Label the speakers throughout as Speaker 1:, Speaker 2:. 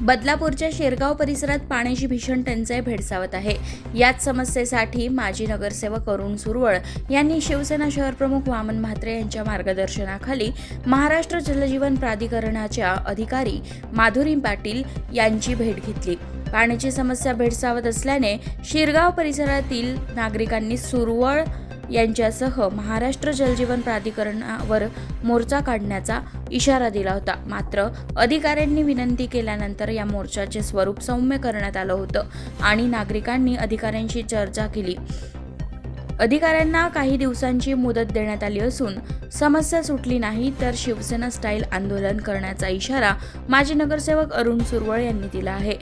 Speaker 1: बदलापूरच्या शेरगाव परिसरात पाण्याची भीषण टंचाई भेडसावत आहे. याच समस्येसाठी माजी नगरसेवक अरुण सुरवळ यांनी शिवसेना शहरप्रमुख वामन म्हात्रे यांच्या मार्गदर्शनाखाली महाराष्ट्र जलजीवन प्राधिकरणाच्या अधिकारी माधुरी पाटील यांची भेट घेतली. पाण्याची समस्या भेडसावत असल्याने शिरगाव परिसरातील नागरिकांनी सुरवळ यांच्यासह महाराष्ट्र जलजीवन प्राधिकरणावर मोर्चा काढण्याचा इशारा दिला होता. मात्र अधिकाऱ्यांनी विनंती केल्यानंतर या मोर्चाचे स्वरूप सौम्य करण्यात आलं होतं आणि नागरिकांनी अधिकाऱ्यांशी चर्चा केली. अधिकाऱ्यांना काही दिवसांची मुदत देण्यात आली असून समस्या सुटली नाही तर शिवसेना स्टाईल आंदोलन करण्याचा इशारा माजी नगरसेवक अरुण सुरवळ यांनी दिला आहे.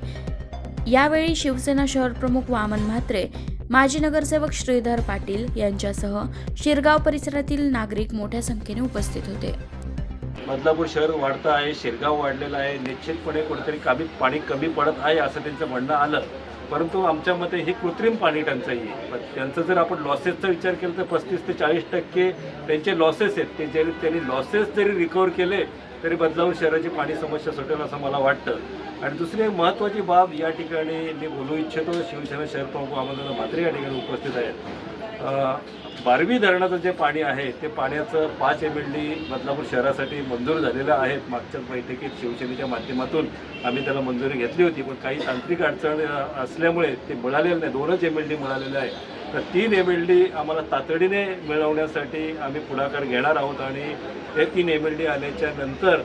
Speaker 1: यावेळी शिवसेना शहर प्रमुख वामन म्हात्रे माजी नगरसेवक श्रीधर पाटील यांच्यासह शिरगाव परिसरातील नागरिक मोठ्या संख्येने उपस्थित होते.
Speaker 2: बदलापूर शहर वाढतं आहे शिरगाव वाढलेलं आहे. निश्चितपणे कुठेतरी कमी पाणी कमी पडत आहे असं त्यांचं म्हणणं आलं. परंतु आमच्या मते ही कृत्रिम पाणी टंचाई आहे. पण त्यांचं जर आपण लॉसेसचा विचार केला तर पस्तीस ते चाळीस टक्के त्यांचे लॉसेस आहेत. ते जरी त्यांनी लॉसेस जरी रिकवर केले तरी बदलावून शहराची पाणी समस्या सुटेल असं मला वाटतं. आणि दुसरी एक महत्त्वाची बाब या ठिकाणी मी बोलू इच्छितो शिवसेना शहर प्रमुख अमरनाथ म्हात्रे या ठिकाणी उपस्थित आहेत. बारवी धरणाचं जे पाणी आहे ते पाण्याचं पाच एम एल डी बदलापूर शहरासाठी मंजूर झालेलं आहे. मागच्या बैठकीत शिवसेनेच्या माध्यमातून आम्ही त्याला मंजुरी घेतली होती पण काही तांत्रिक अडचण असल्यामुळे ते मिळालेलं नाही. दोनच एम एल डी मिळालेलं आहे. तर तीन एम एल डी आम्हाला तातडीने मिळवण्यासाठी आम्ही पुढाकार घेणार आहोत आणि हे तीन एम एल डी आल्याच्यानंतर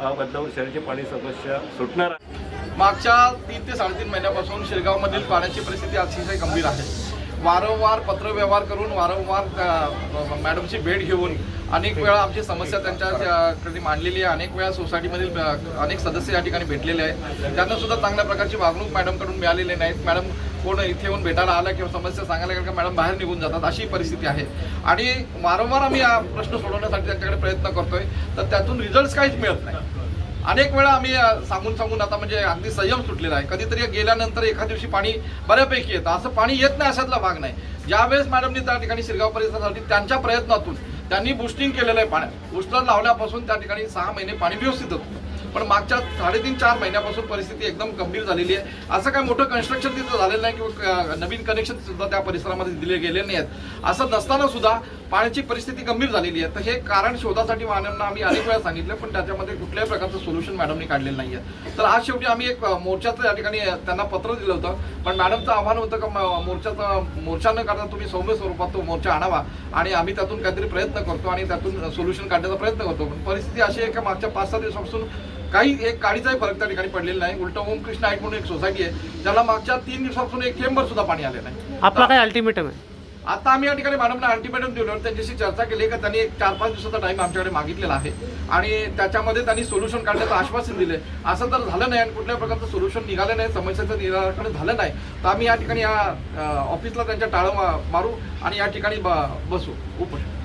Speaker 2: बदलापूर शहराची पाणी समस्या सुटणार आहे
Speaker 3: मागच्या तीन ते साडेतीन महिन्यापासून शिरगावमधील पाण्याची परिस्थिती अतिशय गंभीर आहे. वारंवार पत्रव्यवहार करून वारंवार मॅडमची भेट घेऊन अनेक वेळा आमची समस्या त्यांच्याकडे मांडलेली आहे. अनेक वेळा सोसायटीमधील अनेक सदस्य या ठिकाणी भेटलेले आहेत. त्यांना सुद्धा चांगल्या प्रकारची वागणूक मॅडमकडून मिळालेली नाहीत. मॅडम कोण इथे येऊन भेटायला आला किंवा समस्या सांगायला गेलं का मॅडम बाहेर निघून जातात अशी परिस्थिती आहे. आणि वारंवार आम्ही हा प्रश्न सोडवण्यासाठी त्यांच्याकडे प्रयत्न करतोय. तर त्यातून रिझल्ट काहीच मिळत नाही. अनेक वेळा आम्ही सांगून सांगून आता म्हणजे अगदी संयम सुटलेला आहे. कधीतरी गेल्यानंतर एका दिवशी पाणी बऱ्यापैकी येतं. असं पाणी येत नाही अशातला भाग नाही. ज्यावेळेस मॅडमनी त्या ठिकाणी शिरगाव परिसरासाठी त्यांच्या प्रयत्नातून त्यांनी बुस्टिंग केलेलं आहे पाण्यात बुस्टर लावल्यापासून त्या ठिकाणी सहा महिने पाणी व्यवस्थित होतं. पण मागच्या साडेतीन चार महिन्यापासून परिस्थिती एकदम गंभीर झालेली आहे. असं काय मोठं कन्स्ट्रक्शन तिथं झालेलं नाही किंवा नवीन कनेक्शन सुद्धा त्या परिसरामध्ये दिले गेले नाही आहेत असं नसताना सुद्धा पाण्याची परिस्थिती गंभीर झालेली आहे. तर हे कारण शोधासाठी मॅडमना आम्ही अनेक वेळा सांगितलं पण त्याच्यामध्ये कुठल्याही प्रकारचं सोल्युशन मॅडमनी काढलेलं नाही आहे तर आज शेवटी आम्ही एक मोर्चाचं या ठिकाणी त्यांना पत्र दिलं होतं. पण मॅडमचं आव्हान होतं का मोर्चाचा मोर्चा न करता तुम्ही सौम्य स्वरूपात तो मोर्चा आणावा आणि आम्ही त्यातून काहीतरी प्रयत्न करतो आणि त्यातून सोल्युशन काढण्याचा प्रयत्न करतो. पण परिस्थिती अशी आहे की मागच्या पाच सहा दिवसापासून काही एक काडीचाही फरक त्या ठिकाणी पडलेला नाही. उलट ओम कृष्ण म्हणून एक सोसायटी आहे ज्याला मागच्या तीन दिवसापासून एक थेंबर सुद्धा पाणी आले नाही.
Speaker 4: आपला काय अल्टिमेटम आहे?
Speaker 3: आता आम्ही या ठिकाणी मॅडमना अल्टिमेटम दिलो त्यांच्याशी चर्चा केली का त्यांनी एक चार पाच दिवसाचा टाइम आमच्याकडे मागितलेला आहे. आणि त्याच्यामध्ये त्यांनी सोल्युशन काढण्याचं आश्वासन दिले असं जर झालं नाही आणि कुठल्याही प्रकारचं सोल्युशन निघालं नाही समस्याचं निराकरण झालं नाही. तर आम्ही या ठिकाणी या ऑफिसला त्यांच्या टाळं मारू आणि या ठिकाणी ब- बसू. उपोषण.